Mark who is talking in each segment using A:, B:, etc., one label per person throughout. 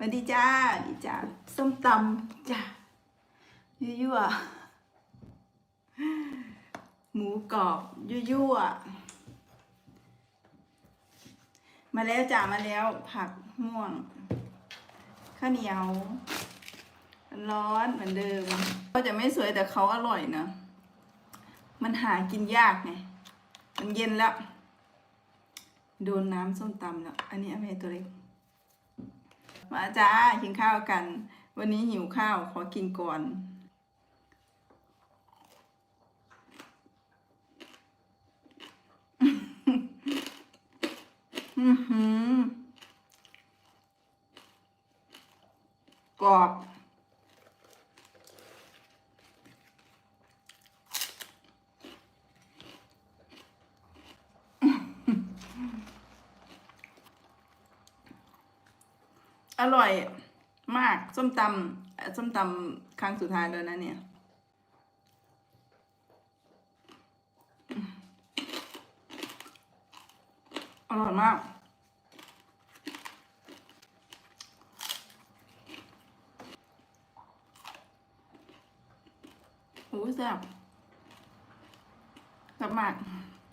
A: สวัสดีจ้าดีจ้าส้มตำจ้ายั่วๆหมูกรอบยั่วๆมาแล้วจ้ามาแล้วผักม่วงข้าวเหนียว ร้อนเหมือนเดิม ก็จะไม่สวยแต่เขาอร่อยนะ มันหากินยากไง มันเย็นแล้ว โดนน้ำส้มตำแล้ว อันนี้อเมตัวเล็ก มาจ้ากินข้าวกัน วันนี้หิวข้าวขอกินก่อนอือหือกรอบ อร่อยมาก ส้มตำส้มตำครั้งสุดท้ายแล้วนะเนี่ย อร่อยมากโอ้แซ่บแซ่บมาก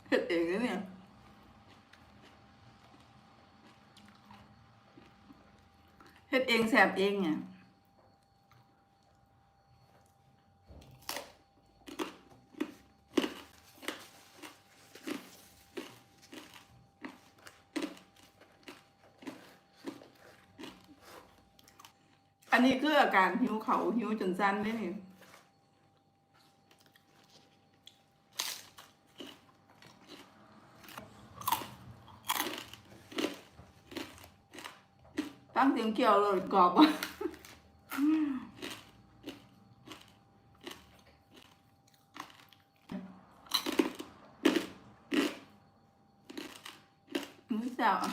A: เผ็ดเองนะเนี่ย เฮ็ดเองแสบเองเนี่ยอันนี้คืออาการหิวเขาหิวจนสั้นได้นี่ ตั้งเสียงเกี่ยวเลยกรอบมื้อเช้าอะ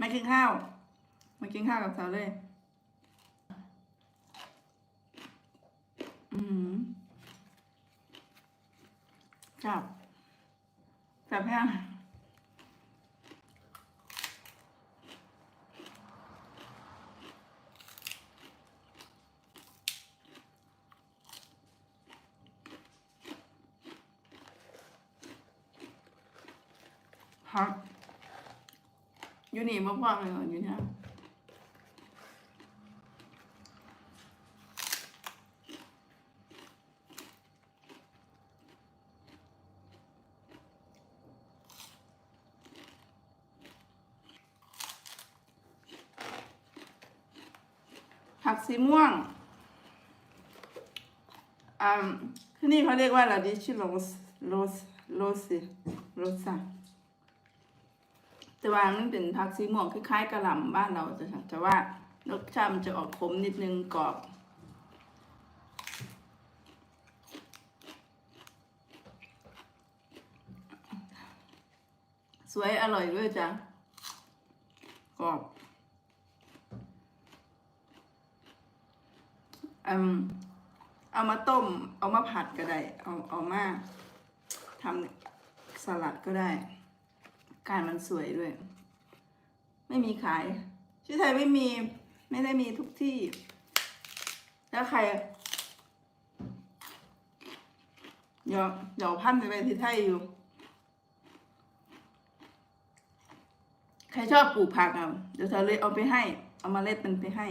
A: มากินข้าว มากินข้าวกับสาวเลย อืมจับจับแห้ง พักอยู่นี่มาพ่อเลยอยู่นี่ผักสีม่วงอ่าที่นี่เขาเรียกว่าอะไรดิชิโรสโรสโรสิโรสะ แต่ว่ามันเป็นผักสีม่วงคล้ายๆกระหล่ำบ้านเราแต่แต่ว่ารสชาติมันจะออกขมนิดนึงกรอบ สวยอร่อยด้วยจ้ะกรอบอืมเอามาต้ม เอามาผัดก็ได้ เอาเอามาทำสลัดก็ได้ การมันสวยด้วย ไม่มีขายที่ไทยไม่มีไม่ได้มีทุกที่ แล้วใครเดี๋ยวเดี๋ยวพันไปไปที่ไทยอยู่ ใครชอบปลูกผักอะเดี๋ยวเธอเลยเอาไปให้ เอามาเล็ดมันไปให้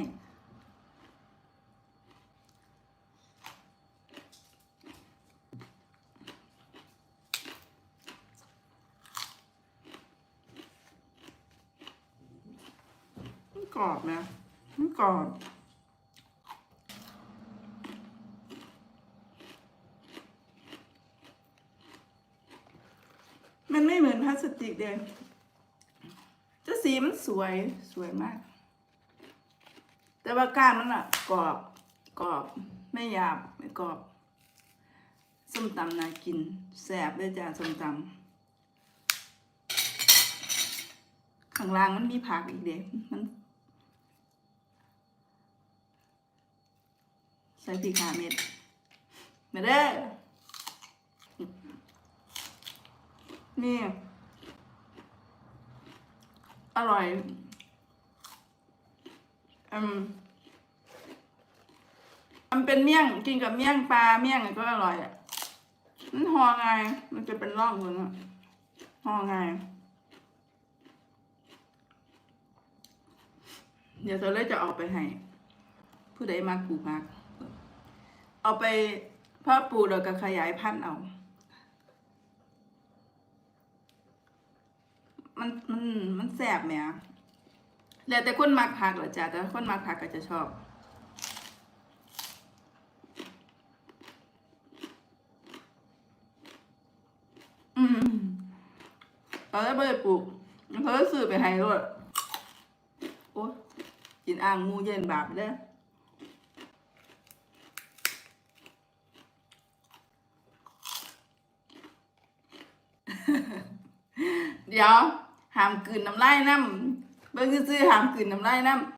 A: รอบนะมันกรอบมันไม่เหมือนพลาสติกเดียเจ้าสีมันสวยสวยมาก แต่ว่าก้านมันอะกรอบกรอบไม่หยาบไม่กรอบ ส้มตำน่ากินแสบเลยจ้าส้มตำข้างล่างมันมีผักอีกเด็มัน ส่พริกหาเม็ดมาเด้อนี่ อร่อย อืมมันเป็นเมี่ยงกินกับเมี่ยงปลาเมี่ยงก็อร่อยอะ มันห่อไง มันจะเป็นร่องเลยนะห่อไง เดี๋ยวเราเลยจะเอาไปให้ ผู้ใดมากูมาก เอาไปเพ่อปลูกแล้วก็ขยายพันธุ์เอา มันมันมันแสบไหมอะแล้วแต่คนมักผักเหรอจ๊ะแต่คนมักผักก็จะชอบอืมตอนแรกไม่ได้ปลูกเพราะว่าซื้อไปให้รถโอ้กินอ่างหมูเย็นบาปเลย เดี๋ยวหามกืนน้ำลายน้ำเบิ่งซื่อๆหามกืนน้ำลายน้ำ